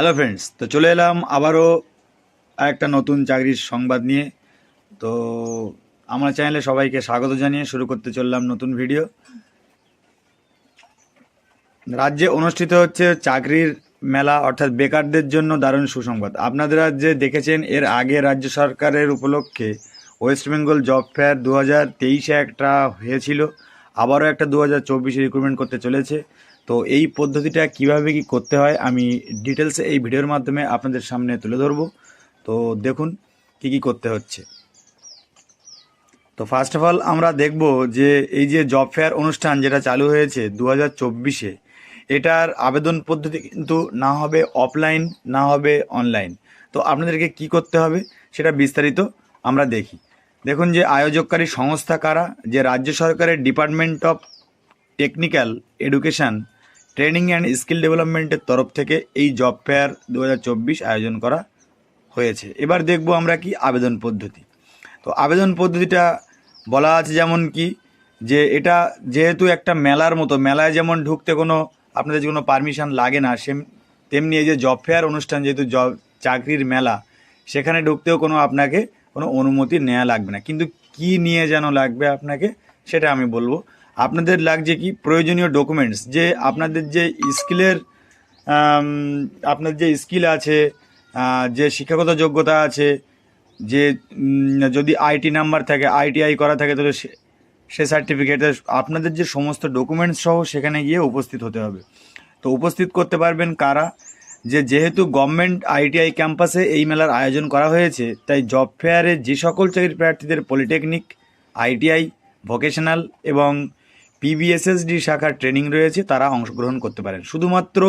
Hello friends তো চলে এলাম আবারও একটা নতুন চাকরির সংবাদ নিয়ে। তো আমার চ্যানেলে সবাইকে স্বাগত জানিয়ে শুরু করতে চললাম নতুন ভিডিও রাজ্যে অনুষ্ঠিত হচ্ছে চাকরির মেলা, অর্থাৎ বেকারদের জন্য দারুণ সুসংবাদ। আপনাদের রাজ্যে দেখেছেন, এর আগে রাজ্য সরকারের উপলক্ষে ওয়েস্ট বেঙ্গল জব ফেয়ার দু হাজার তেইশে একটা হয়েছিল। আবারও একটা দু হাজার চব্বিশে রিক্রুটমেন্ট করতে চলেছে। তো এই পদ্ধতিটা কীভাবে কি করতে হয় আমি ডিটেলসে এই ভিডিওর মাধ্যমে আপনাদের সামনে তুলে ধরবো। তো দেখুন কি কি করতে হচ্ছে। তো ফার্স্ট অফ অল আমরা দেখব যে এই যে জব ফেয়ার অনুষ্ঠান যেটা চালু হয়েছে দু হাজার চব্বিশে, এটার আবেদন পদ্ধতি কিন্তু না হবে অফলাইন না হবে অনলাইন তো আপনাদেরকে কি করতে হবে সেটা বিস্তারিত আমরা দেখি। দেখুন যে আয়োজককারী সংস্থা কারা, যে রাজ্য সরকারের department of technical education training and skill ডেভেলপমেন্টের তরফ থেকে এই জব ফেয়ার দু হাজার চব্বিশ আয়োজন করা হয়েছে। এবার দেখব আমরা কি আবেদন পদ্ধতি। তো আবেদন পদ্ধতিটা বলা আছে যেমন কি, যে এটা যেহেতু একটা মেলার মতো, মেলায় যেমন ঢুকতে কোনো আপনাদের কোনো পারমিশন লাগে না, সেম তেমনি এই যে জব ফেয়ার অনুষ্ঠান যেহেতু জব চাকরির মেলা, সেখানে ঢুকতেও কোনো আপনাকে কোনো অনুমতি নেওয়া লাগবে না। কিন্তু কি নিয়ে যেন লাগবে আপনাকে, সেটা আমি বলব। আপনাদের লাগছে কি? প্রয়োজনীয় ডকুমেন্টস যে আপনাদের যে স্কিলের আপনার যে স্কিল আছে যে শিক্ষাগত যোগ্যতা আছে, যে যদি আইটি নাম্বার থাকে আইটিআই করা থাকে, তাহলে সে- সার্টিফিকেট আপনাদের যে সমস্ত ডকুমেন্টস সহ সেখানে গিয়ে উপস্থিত হতে হবে। তো উপস্থিত করতে পারবেন কারা? যে যেহেতু গভর্নমেন্ট আইটিআই ক্যাম্পাসে এই মেলার আয়োজন করা হয়েছে, তাই জব ফেয়ারে যে সকল চাকরি প্রার্থীদের পলিটেকনিক আইটিআই ভোকেশনাল এবং পিবিএসএসডি শাখার ট্রেনিং রয়েছে, তারা অংশগ্রহণ করতে পারেন। শুধুমাত্র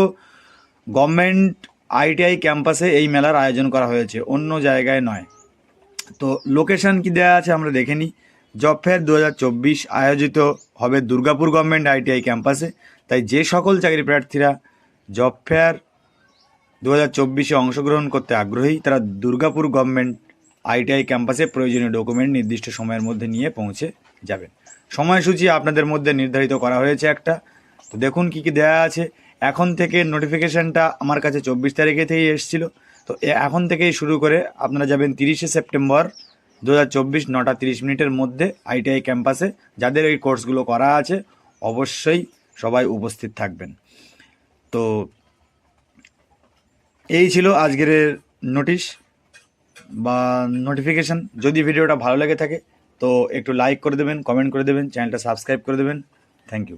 গভর্নমেন্ট আইটিআই ক্যাম্পাসে এই মেলার আয়োজন করা হয়েছে, অন্য জায়গায় নয়। তো লোকেশন কি দেওয়া আছে আমরা দেখে নিই। জব ফেয়ার দু হাজার চব্বিশ আয়োজিত হবে দুর্গাপুর গভর্নমেন্ট আইটিআই ক্যাম্পাসে তাই যে সকল চাকরি প্রার্থীরা জব ফেয়ার দু হাজার চব্বিশে অংশগ্রহণ করতে আগ্রহী, তারা দুর্গাপুর গভর্নমেন্ট আইটিআই ক্যাম্পাসে প্রয়োজনীয় ডকুমেন্ট নির্দিষ্ট সময়ের মধ্যে নিয়ে পৌঁছে যাবেন। সময়সূচি আপনাদের মধ্যে নির্ধারিত করা হয়েছে একটা। তো দেখুন কি কি দেওয়া আছে। এখন থেকে নোটিফিকেশনটা আমার কাছে চব্বিশ তারিখে থেকেই এসেছিল। তো এখন থেকেই শুরু করে আপনারা যাবেন তিরিশে সেপ্টেম্বর দু হাজার চব্বিশ নটা তিরিশ মিনিটের মধ্যে আইটিআই ক্যাম্পাসে। যাদের এই কোর্সগুলো করা আছে, অবশ্যই সবাই উপস্থিত থাকবেন। তো এই ছিল আজকের নোটিশ বা নোটিফিকেশন যদি ভিডিওটা ভালো লেগে থাকে, তো একটু লাইক করে দেবেন কমেন্ট করে দেবেন চ্যানেলটা সাবস্ক্রাইব করে দেবেন। Thank you